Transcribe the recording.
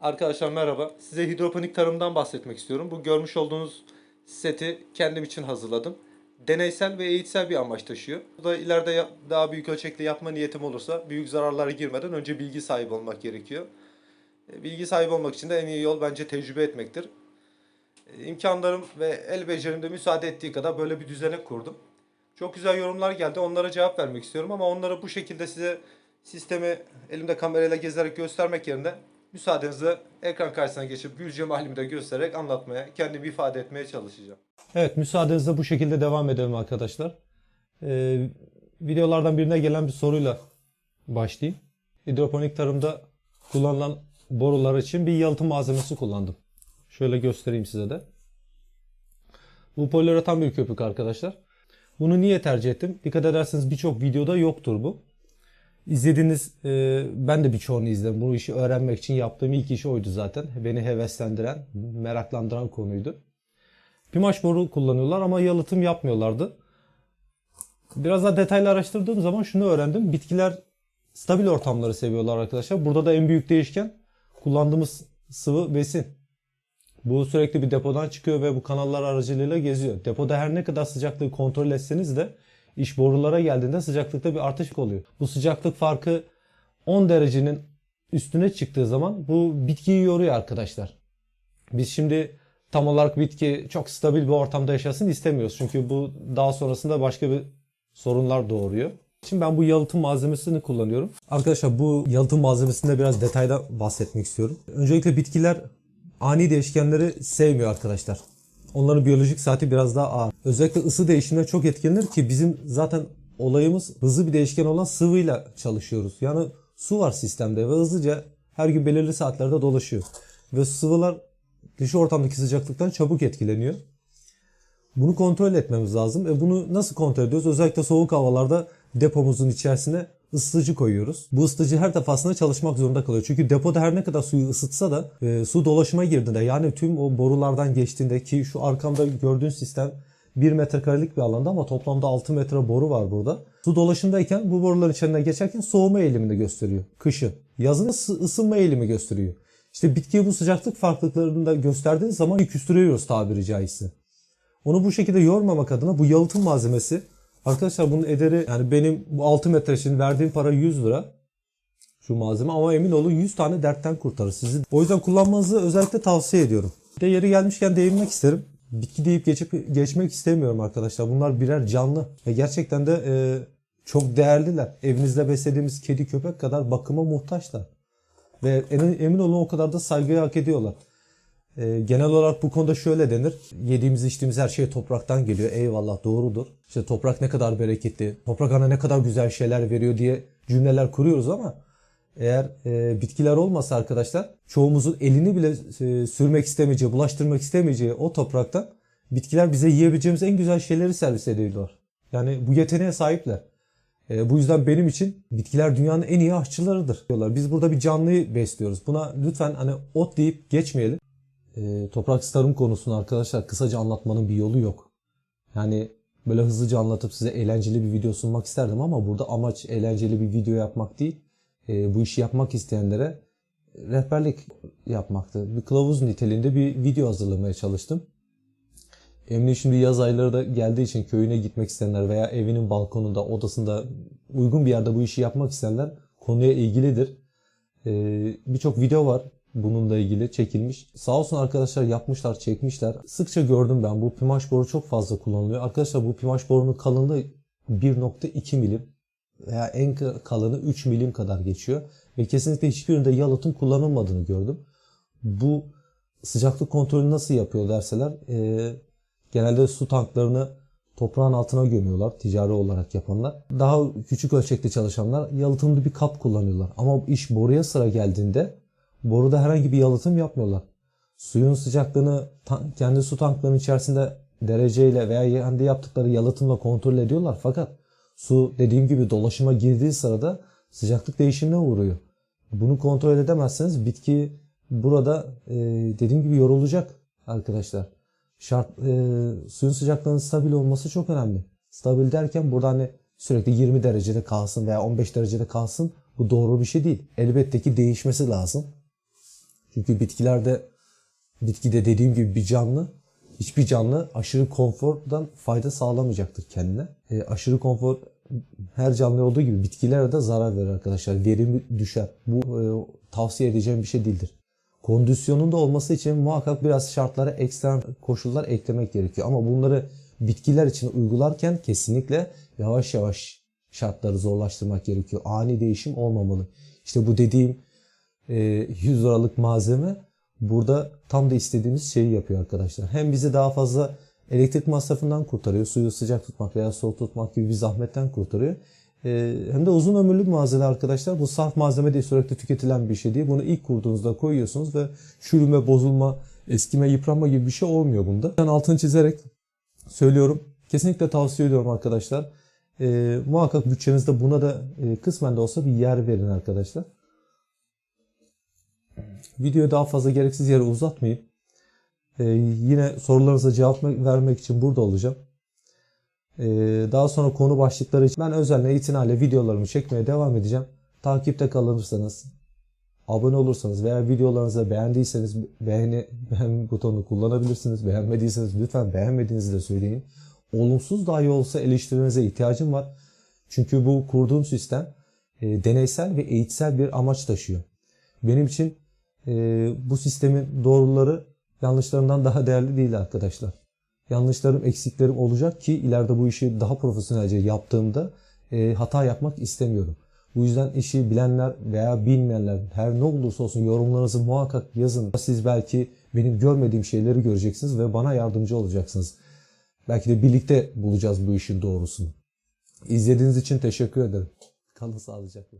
Arkadaşlar merhaba. Size hidroponik tarımdan bahsetmek istiyorum. Bu görmüş olduğunuz seti kendim için hazırladım. Deneysel ve eğitsel bir amaç taşıyor. Bu da ileride daha büyük ölçekte yapma niyetim olursa büyük zararlara girmeden önce bilgi sahibi olmak gerekiyor. E, Bilgi sahibi olmak için de en iyi yol bence tecrübe etmektir. E, İmkanlarım ve el becerim de müsaade ettiği kadar böyle bir düzenek kurdum. Çok güzel yorumlar geldi. Onlara cevap vermek istiyorum ama onları bu şekilde size sistemi elimde kamerayla gezerek göstermek yerine müsaadenizle ekran karşısına geçip gülcem halimi de göstererek anlatmaya, kendimi ifade etmeye çalışacağım. Evet müsaadenizle bu şekilde devam edelim arkadaşlar. Ee, videolardan birine gelen bir soruyla başlayayım. Hidroponik tarımda kullanılan borular için bir yalıtım malzemesi kullandım. Şöyle göstereyim size de. Bu poliüretan bir köpük arkadaşlar. Bunu niye tercih ettim? Dikkat ederseniz birçok videoda yoktur bu. İzlediğiniz, e, ben de birçoğunu izledim. Bu işi öğrenmek için yaptığım ilk iş oydu zaten. Beni heveslendiren, meraklandıran konuydu. Pimaş boru kullanıyorlar ama yalıtım yapmıyorlardı. Biraz daha detaylı araştırdığım zaman şunu öğrendim. Bitkiler stabil ortamları seviyorlar arkadaşlar. Burada da en büyük değişken kullandığımız sıvı besin. Bu sürekli bir depodan çıkıyor ve bu kanallar aracılığıyla geziyor. Depoda her ne kadar sıcaklığı kontrol etseniz de iş borulara geldiğinde sıcaklıkta bir artış oluyor. Bu sıcaklık farkı 10 derecenin üstüne çıktığı zaman bu bitkiyi yoruyor arkadaşlar. Biz şimdi tam olarak bitki çok stabil bir ortamda yaşasın istemiyoruz. Çünkü bu daha sonrasında başka bir sorunlar doğuruyor. Şimdi ben bu yalıtım malzemesini kullanıyorum. Arkadaşlar bu yalıtım malzemesinde biraz detayda bahsetmek istiyorum. Öncelikle bitkiler ani değişkenleri sevmiyor arkadaşlar. Onların biyolojik saati biraz daha ağır. Özellikle ısı değişimine çok etkilenir ki bizim zaten olayımız hızlı bir değişken olan sıvıyla çalışıyoruz. Yani su var sistemde ve hızlıca her gün belirli saatlerde dolaşıyor. Ve sıvılar dış ortamdaki sıcaklıktan çabuk etkileniyor. Bunu kontrol etmemiz lazım. E bunu nasıl kontrol ediyoruz? Özellikle soğuk havalarda depomuzun içerisine ısıtıcı koyuyoruz. Bu ısıtıcı her defasında çalışmak zorunda kalıyor. Çünkü depoda her ne kadar suyu ısıtsa da e, su dolaşıma girdiğinde yani tüm o borulardan geçtiğinde ki şu arkamda gördüğün sistem 1 metrekarelik bir alanda ama toplamda 6 metre boru var burada. Su dolaşımdayken bu boruların içinden geçerken soğuma eğilimini gösteriyor. Kışın. Yazın ısı- ısınma eğilimi gösteriyor. İşte bitkiye bu sıcaklık farklılıklarını da gösterdiğiniz zaman küstürüyoruz tabiri caizse. Onu bu şekilde yormamak adına bu yalıtım malzemesi arkadaşlar bunun ederi yani benim bu 6 metre için verdiğim para 100 lira şu malzeme ama emin olun 100 tane dertten kurtarır sizi. O yüzden kullanmanızı özellikle tavsiye ediyorum. Bir de yeri gelmişken değinmek isterim. Bitki deyip geçip geçmek istemiyorum arkadaşlar. Bunlar birer canlı ve gerçekten de e, çok değerliler. Evinizde beslediğimiz kedi köpek kadar bakıma muhtaçlar. Ve emin, olun o kadar da saygıyı hak ediyorlar. Ee, genel olarak bu konuda şöyle denir. Yediğimiz içtiğimiz her şey topraktan geliyor. Eyvallah doğrudur. İşte toprak ne kadar bereketli, toprak ana ne kadar güzel şeyler veriyor diye cümleler kuruyoruz ama eğer e, bitkiler olmasa arkadaşlar çoğumuzun elini bile e, sürmek istemeyeceği, bulaştırmak istemeyeceği o topraktan bitkiler bize yiyebileceğimiz en güzel şeyleri servis ediyorlar. Yani bu yeteneğe sahipler. E, bu yüzden benim için bitkiler dünyanın en iyi aşçılarıdır diyorlar. Biz burada bir canlıyı besliyoruz. Buna lütfen hani ot deyip geçmeyelim. E, topraksız tarım konusunu arkadaşlar kısaca anlatmanın bir yolu yok. Yani böyle hızlıca anlatıp size eğlenceli bir video sunmak isterdim ama burada amaç eğlenceli bir video yapmak değil. E, bu işi yapmak isteyenlere rehberlik yapmaktı. Bir kılavuz niteliğinde bir video hazırlamaya çalıştım. Eminim şimdi yaz ayları da geldiği için köyüne gitmek isteyenler veya evinin balkonunda, odasında uygun bir yerde bu işi yapmak isteyenler konuya ilgilidir. Ee, Birçok video var bununla ilgili çekilmiş. Sağ olsun arkadaşlar yapmışlar, çekmişler. Sıkça gördüm ben bu pimaş boru çok fazla kullanılıyor. Arkadaşlar bu pimaş borunun kalınlığı 1.2 milim veya en kalını 3 milim kadar geçiyor. Ve kesinlikle hiçbirinde yalıtım kullanılmadığını gördüm. Bu sıcaklık kontrolü nasıl yapıyor derseler e, genelde su tanklarını toprağın altına gömüyorlar ticari olarak yapanlar. Daha küçük ölçekli çalışanlar yalıtımlı bir kap kullanıyorlar. Ama iş boruya sıra geldiğinde boruda herhangi bir yalıtım yapmıyorlar. Suyun sıcaklığını kendi su tanklarının içerisinde dereceyle veya kendi yaptıkları yalıtımla kontrol ediyorlar. Fakat su dediğim gibi dolaşıma girdiği sırada sıcaklık değişimine uğruyor. Bunu kontrol edemezseniz bitki burada e, dediğim gibi yorulacak arkadaşlar. Şart e, suyun sıcaklığının stabil olması çok önemli. Stabil derken burada hani sürekli 20 derecede kalsın veya 15 derecede kalsın bu doğru bir şey değil. Elbette ki değişmesi lazım. Çünkü bitkilerde bitkide dediğim gibi bir canlı hiçbir canlı aşırı konfordan fayda sağlamayacaktır kendine. E, aşırı konfor her canlı olduğu gibi bitkilere de zarar verir arkadaşlar. Verimi düşer. Bu e, tavsiye edeceğim bir şey değildir. Kondisyonun da olması için muhakkak biraz şartlara ekstrem koşullar eklemek gerekiyor. Ama bunları bitkiler için uygularken kesinlikle yavaş yavaş şartları zorlaştırmak gerekiyor. Ani değişim olmamalı. İşte bu dediğim 100 liralık malzeme burada tam da istediğimiz şeyi yapıyor arkadaşlar. Hem bizi daha fazla elektrik masrafından kurtarıyor. Suyu sıcak tutmak veya soğuk tutmak gibi bir zahmetten kurtarıyor. E, hem de uzun ömürlü bir malzeme arkadaşlar. Bu saf malzeme değil sürekli tüketilen bir şey değil. Bunu ilk kurduğunuzda koyuyorsunuz ve çürüme, bozulma, eskime, yıpranma gibi bir şey olmuyor bunda. Ben altını çizerek söylüyorum. Kesinlikle tavsiye ediyorum arkadaşlar. E, muhakkak bütçenizde buna da e, kısmen de olsa bir yer verin arkadaşlar. Videoyu daha fazla gereksiz yere uzatmayayım. E, yine sorularınıza cevap vermek için burada olacağım. E, daha sonra konu başlıkları için ben özenle itinayla videolarımı çekmeye devam edeceğim. Takipte kalırsanız, abone olursanız veya videolarınızı beğendiyseniz beğeni, beğen butonunu kullanabilirsiniz. Beğenmediyseniz lütfen beğenmediğinizi de söyleyin. Olumsuz dahi olsa eleştirmenize ihtiyacım var. Çünkü bu kurduğum sistem e, deneysel ve eğitsel bir amaç taşıyor. Benim için e, bu sistemin doğruları yanlışlarından daha değerli değil arkadaşlar. Yanlışlarım, eksiklerim olacak ki ileride bu işi daha profesyonelce yaptığımda e, hata yapmak istemiyorum. Bu yüzden işi bilenler veya bilmeyenler her ne olursa olsun yorumlarınızı muhakkak yazın. Siz belki benim görmediğim şeyleri göreceksiniz ve bana yardımcı olacaksınız. Belki de birlikte bulacağız bu işin doğrusunu. İzlediğiniz için teşekkür ederim. Kalın sağlıcakla.